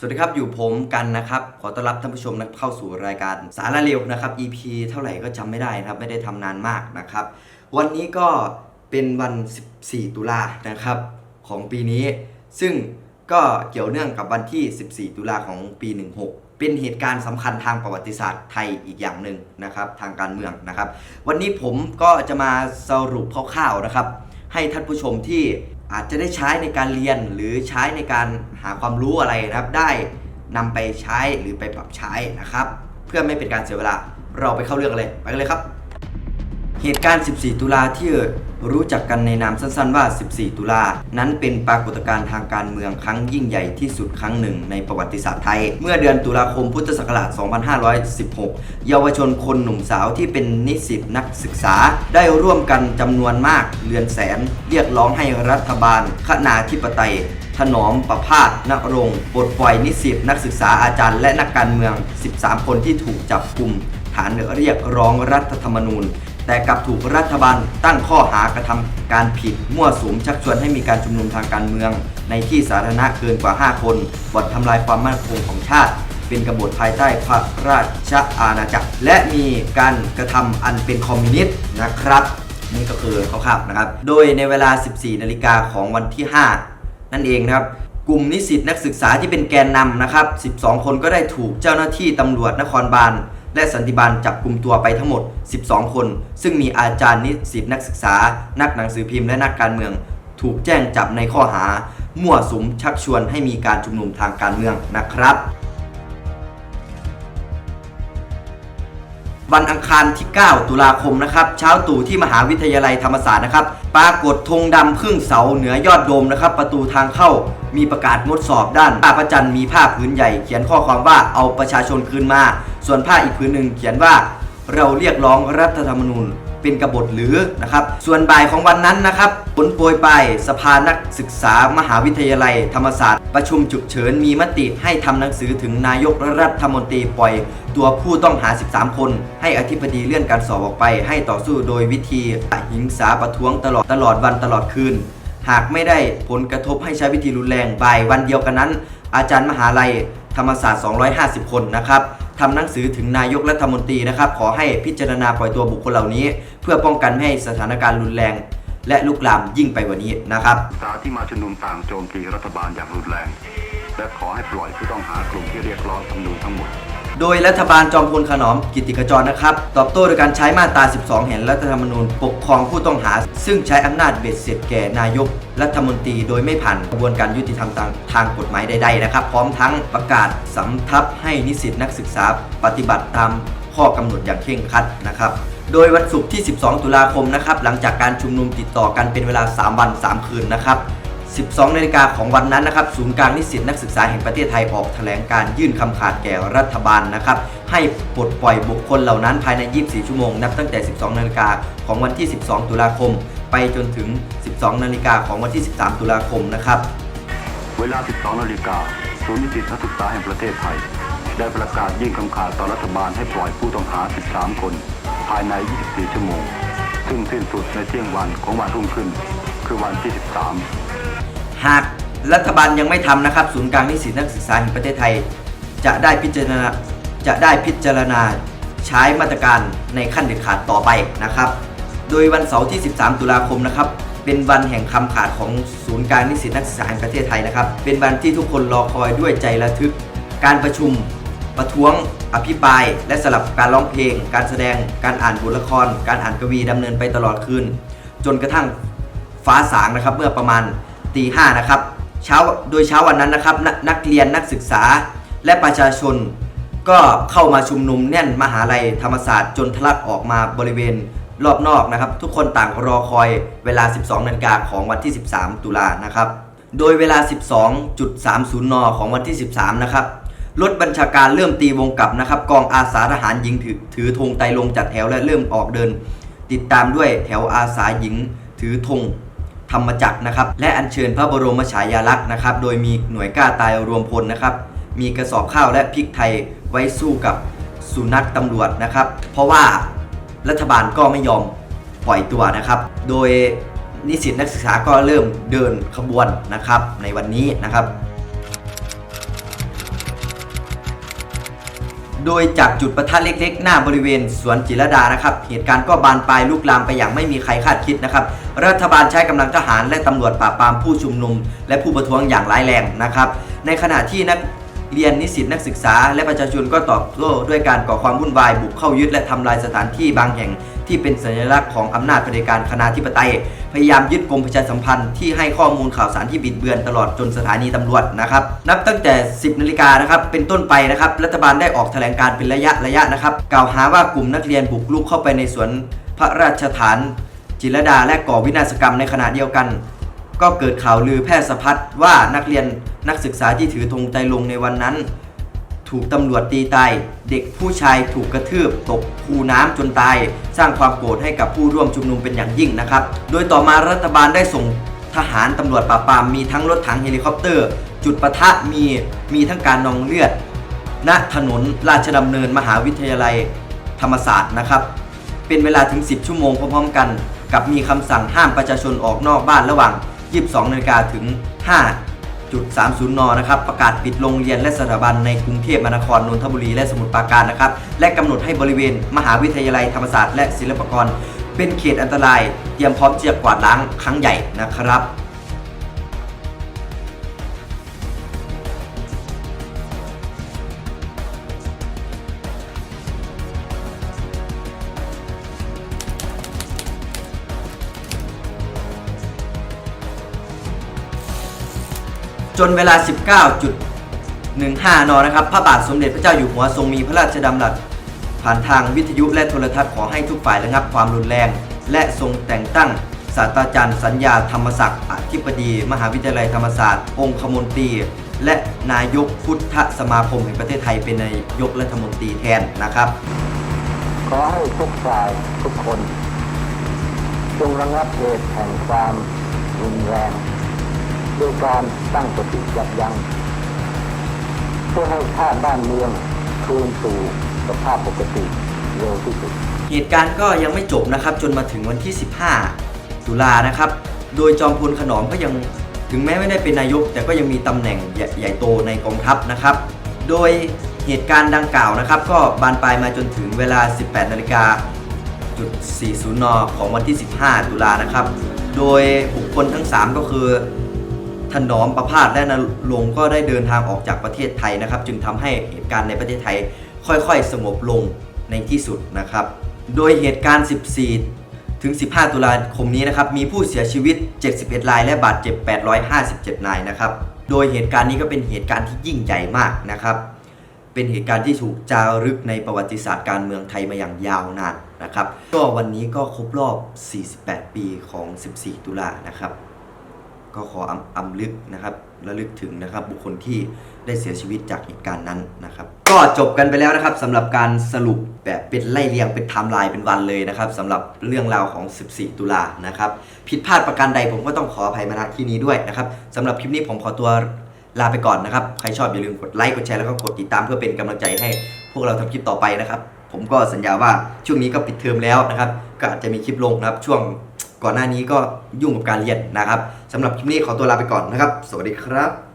สวัสดีครับ อยู่ผมกันนะครับ ขอต้อนรับท่านผู้ชมนะเข้าสู่รายการสาระเร็วนะครับ EP เท่าไหร่ก็จำไม่ได้นะครับ ไม่ได้ทำนานมากนะครับ วันนี้ก็เป็นวัน 14 ตุลานะครับ ของปีนี้ ซึ่งก็เกี่ยวเนื่องกับวันที่ 14 ตุลาของปี 16 เป็นเหตุการณ์สำคัญทางประวัติศาสตร์ไทยอีกอย่างหนึ่งนะครับ ทางการเมืองนะครับ วันนี้ผมก็จะมาสรุปคร่าวๆนะครับ ให้ท่านผู้ชมที่ อาจจะได้ใช้ในการเรียนหรือใช้ในการหาความรู้อะไรนะครับ ได้นำไปใช้หรือไปปรับใช้นะครับ เพื่อไม่เป็นการเสียเวลาเราไปเข้าเรื่องเลยไปกันเลยครับ เหตุการณ์ 14 ตุลาที่ รู้จักกันในนามสั้นๆว่า 14 ตุลา นั้นเป็นปรากฏการณ์ทางการเมืองครั้งยิ่งใหญ่ที่สุดครั้งหนึ่งในประวัติศาสตร์ไทย เมื่อเดือนตุลาคมพุทธศักราช 2516 เยาวชนคนหนุ่มสาวที่เป็นนิสิตนักศึกษา ได้ร่วมกันจำนวนมากเรือนแสน เรียกร้องให้รัฐบาลขนาธิปไตยถนอมประพาสนรงค์ปลดปล่อยนิสิตนักศึกษาอาจารย์ และนักการเมือง 13 คนที่ถูกจับกลุ่มฐานเรียกร้องรัฐธรรมนูญ แต่กลับถูกรัฐบาลตั้งข้อหากระทำการผิดมั่วสุมชักชวนให้มีการชุมนุมทางการเมือง ในที่สาธารณะเกินกว่า 5 คนบ่อนทำลายความมั่นคงของชาติ เป็นกบฏภายใต้พระราชอาณาจักร และมีการกระทำอันเป็นคอมมิวนิสต์นะครับ นี่ก็คือคร่าวๆนะครับ โดยในเวลา 14 นาฬิกาของวันที่ 5 นั่นเองนะครับกลุ่มนิสิตนักศึกษาที่เป็นแกนนำนะครับ 12 คนก็ได้ถูกเจ้าหน้าที่ตำรวจนครบาล และสันติบาลจับกลุ่มตัวไปทั้งหมด 12 คน ซึ่งมีอาจารย์นิสิตนักศึกษา นักหนังสือพิมพ์และนักการเมือง ถูกแจ้งจับในข้อหา มั่วสุมชักชวนให้มีการชุมนุมทางการเมืองนะครับ วันอังคารที่ 9 ตุลาคมนะครับเช้าตู่ที่มหาวิทยาลัยธรรมศาสตร์นะครับปรากฏธงดำครึ่งเสาเหนือยอดโดมนะครับ ประตูทางเข้ามีประกาศงดสอบด้านผ้าประจันทร์มีผ้าพื้นใหญ่ เขียนข้อความว่าเอาประชาชนคืนมา ส่วนผ้าอีกผืนหนึ่งเขียนว่าเราเรียกร้องรัฐธรรมนูญ เป็นกบฏหรือนะครับ ส่วนบ่ายของวันนั้นนะครับผลโปรยไปสภานักศึกษามหาวิทยาลัย ธรรมศาสตร์ ประชุมฉุกเฉินมีมติให้ทำหนังสือถึงนายกรัฐมนตรีปล่อย ตัวผู้ต้องหา 13 คน ให้อธิบดีเลื่อนการสอบออกไป ให้ต่อสู้โดยวิธีหิงสาประท้วงตลอดตลอดวันตลอดคืน หากไม่ได้ผลกระทบให้ใช้วิธีรุนแรงบ่ายวันเดียวกันนั้น อาจารย์มหาลัยธรรมศาสตร์ 250 คนนะครับ ทำหนังสือถึงนายกรัฐมนตรีนะครับ ขอให้พิจารณาปล่อยตัวบุคคลเหล่านี้ เพื่อป้องกันไม่ให้สถานการณ์รุนแรง และลุกลามยิ่งไปกว่านี้นะครับสาที่มาชุมนุมต่างโจมตีรัฐบาลอย่างรุนแรง และขอให้ปล่อยผู้ต้องหากลุ่มที่เรียกร้องชุมนุมทั้งหมด โดยรัฐบาลจอมพลขนอมกิติกจรนะครับ ตอบโต้โดยการใช้มาตรา 12 แห่งรัฐธรรมนูญปกครองผู้ต้องหา ซึ่งใช้อำนาจเบ็ดเสร็จแก่นายกรัฐมนตรีโดยไม่ผ่านกระบวนการยุติธรรมทางทางกฎหมายใดๆนะครับ พร้อมทั้งประกาศสำทับให้นิสิตนักศึกษาปฏิบัติตามข้อกำหนดอย่างเคร่งครัดนะครับโดยวันศุกร์ที่ 12 ตุลาคมนะครับหลังจากการชุมนุมติดต่อกันเป็นเวลา 3 วัน 3 คืนนะครับ 12นาฬิกาของวันนั้นนะครับศูนย์กลางนิสิตนักศึกษาแห่งประเทศไทยออกแถลงการยื่นคำขาดแก่รัฐบาลนะครับให้ปลดปล่อยบุคคลเหล่านั้นภายใน 24 ชั่วโมง นับตั้งแต่ 12นาฬิกาของวันที่ 12 ตุลาคม ไปจนถึง 12นาฬิกาของวันที่ 13 ตุลาคมนะครับเวลา 12นาฬิกาศูนย์นิสิตนักศึกษาแห่งประเทศไทย ได้ประกาศยื่นคำขาดต่อรัฐบาลให้ปล่อยผู้ต้องหา 13 คน ภายใน 24 ชั่วโมง ซึ่งสิ้นสุดในเที่ยงวันของวันรุ่งขึ้น คือวันที่ 13 หากรัฐบาลยังไม่ทำนะครับ ศูนย์กลางนิสิตนักศึกษาแห่งประเทศไทย จะได้พิจารณาจะได้พิจารณาใช้มาตรการในขั้นเด็ดขาดต่อไปนะครับ โดยวันเสาร์ที่ 13 ตุลาคมนะครับ เป็นวันแห่งคำขาดของศูนย์กลางนิสิตนักศึกษาแห่งประเทศไทยนะครับ เป็นวันที่ทุกคนรอคอยด้วยใจระทึก การประชุม ประท้วง อภิปราย และสลับการร้องเพลง การแสดง การอ่านบทละคร การอ่านกวีดำเนินไปตลอดคืน จนกระทั่งฟ้าสางนะครับเมื่อประมาณ ตีห้านะครับเช้าโดยเช้าวันนั้นนะครับนนักเรียนนักศึกษาและประชาชน ก็เข้ามาชุมนุมแน่นมหาลัยธรรมศาสตร์จนทะลักออกมาบริเวณรอบนอกนะครับ ทุกคนต่างรอคอยเวลา 12นาฬิกาของวันที่ 13 ตุลานะครับ โดยเวลา 12.30 น ของวันที่ 13 นะครับรถบัญชาการเริ่มตีวงกลับนะครับ กองอาสาทหารหญิงถือถือธงไตลงจัดแถวและเริ่มออกเดิน ติดตามด้วยแถวอาสาหญิงถือธง ธรรมจักรนะครับ และอัญเชิญพระบรมฉายาลักษณ์นะครับ โดยมีหน่วยกล้าตายรวมพลนะครับ มีกระสอบข้าวและพริกไทยไว้สู้กับสุนัขตำรวจนะครับ เพราะว่ารัฐบาลก็ไม่ยอมปล่อยตัวนะครับ โดยนิสิตนักศึกษาก็เริ่มเดินขบวนนะครับในวันนี้นะครับ โดยจากจุดประทัดเล็กๆ หน้าบริเวณสวนจิรดานะครับ เหตุการณ์ก็บานปลายลุกลามไปอย่างไม่มีใครคาดคิดนะครับ รัฐบาลใช้กำลังทหารและตำรวจปราบปรามผู้ชุมนุม และผู้ประท้วงอย่างร้ายแรงนะครับ ในขณะที่นักเรียนนิสิตนักศึกษา และประชาชนก็ตอบโต้ด้วยการก่อความวุ่นวายบุกเข้ายึดและทำลายสถานที่บางแห่งที่เป็นสัญลักษณ์ของอำนาจเผด็จการคณาธิปไตย พยายามยึดกรมประชาสัมพันธ์ที่ให้ข้อมูลข่าวสารที่บิดเบือนตลอดจนสถานีตำรวจนะครับนับตั้งแต่ 10นาฬิกานะครับเป็นต้นไปนะครับรัฐบาลได้ออกแถลงการเป็นระยะระยะนะครับกล่าวหาว่ากลุ่มนักเรียนบุกรุกเข้าไปในสวนพระราชฐาน จิรดาและก่อวินาศกรรมในขณะเดียวกัน ก็เกิดข่าวลือแพร่สะพัดว่านักเรียนนักศึกษาที่ถือธงไตรลงในวันนั้น ถูกตำรวจตีตาย เด็กผู้ชายถูกกระทืบ ตกคูน้ำจนตาย สร้างความโกรธให้กับผู้ร่วมชุมนุมเป็นอย่างยิ่งนะครับ โดยต่อมารัฐบาลได้ส่งทหารตำรวจปราบปรามมีทั้งรถถังเฮลิคอปเตอร์ จุดประทะมีมีทั้งการนองเลือด ณถนนราชดำเนินมหาวิทยาลัยธรรมศาสตร์นะครับ เป็นเวลาถึง 10 ชั่วโมงพร้อมๆกัน กับมีคำสั่งห้ามประชาชนออกนอกบ้านระหว่าง 22นาฬิกาถึง 5.30 น นะครับ ประกาศปิดโรงเรียนและสถาบันในกรุงเทพมหานคร นนทบุรี และสมุทรปราการนะครับ และกำหนดให้บริเวณมหาวิทยาลัยธรรมศาสตร์และศิลปากร เป็นเขตอันตราย เตรียมพร้อมเจียกวาดล้างครั้งใหญ่นะครับ จนเวลา 19.15 น นะครับ พระบาทสมเด็จพระเจ้าอยู่หัวทรงมีพระราชดำรัส ผ่านทางวิทยุและโทรทัศน์ขอให้ทุกฝ่ายระงับความรุนแรง และทรงแต่งตั้งศาสตราจารย์สัญญาธรรมศักดิ์อธิบดี มหาวิทยาลัยธรรมศาสตร์ องคมนตรี และนายกพุทธสมาคมแห่งประเทศไทยเป็นนายกรัฐมนตรีแทนนะครับ ขอให้ทุกฝ่ายทุกคน จงระงับเหตุแห่งความรุนแรง โดยการตั้งสติยับยั้งเพื่อให้ชาติบ้านเมืองคืนสู่สภาพปกติเร็วที่สุดเหตุการณ์ก็ยังไม่จบนะครับ จนมาถึงวันที่ 15 ตุลานะครับ โดยจอมพลขนอมก็ยังถึงแม้ไม่ได้เป็นนายก แต่ก็ยังมีตำแหน่งใหญ่ใหญ่โตในกองทัพนะครับ โดยเหตุการณ์ดังกล่าวนะครับ ก็บานปลายมาจนถึงเวลา 18นาฬิกาจุด40นของวันที่ 15 ตุลานะครับ โดยบุคคลทั้ง 3 ก็คือ ถนอมประพาสและนรงค์ก็ได้เดินทางออกจากประเทศไทยนะครับ จึงทำให้เหตุการณ์ในประเทศไทยค่อยๆ สงบลงในที่สุดนะครับ โดยเหตุการณ์ 14 ถึง 15 ตุลาคมนี้นะครับ มีผู้เสียชีวิต 71 ราย และบาดเจ็บ 857นายนะครับ โดยเหตุการณ์นี้ก็เป็นเหตุการณ์ที่ยิ่งใหญ่มากนะครับ เป็นเหตุการณ์ที่ถูกจารึกในประวัติศาสตร์การเมืองไทยมาอย่างยาวนานนะครับ ก็วันนี้ก็ครบรอบ 48 ปีของ 14 ตุลานะครับ ก็ขออำอำลึกนะครับระลึกถึงนะครับบุคคลที่ได้เสียชีวิตจากเหตุการณ์นั้นนะครับ ก็จบกันไปแล้วนะครับสำหรับการสรุปแบบเป็นไล่เรียงเป็นไทม์ไลน์เป็นวันเลยนะครับสำหรับเรื่องราวของ 14 ตุลานะครับผิดพลาดประการใดผมก็ต้องขออภัยมาณที่นี้ด้วยนะครับสำหรับคลิปนี้ผมขอตัวลาไปก่อนนะครับ ใครชอบอย่าลืมกดไลค์กดแชร์แล้วก็กดติดตามเพื่อเป็นกำลังใจให้พวกเราทำคลิปต่อไปนะครับ ผมก็สัญญาว่าช่วงนี้ก็ปิดเทอมแล้วนะครับ ก็อาจจะมีคลิปลงนะครับช่วง ก่อนหน้านี้ก็ยุ่งกับการเรียนนะครับสำหรับคลิปนี้ขอตัวลาไปก่อนนะครับ สวัสดีครับ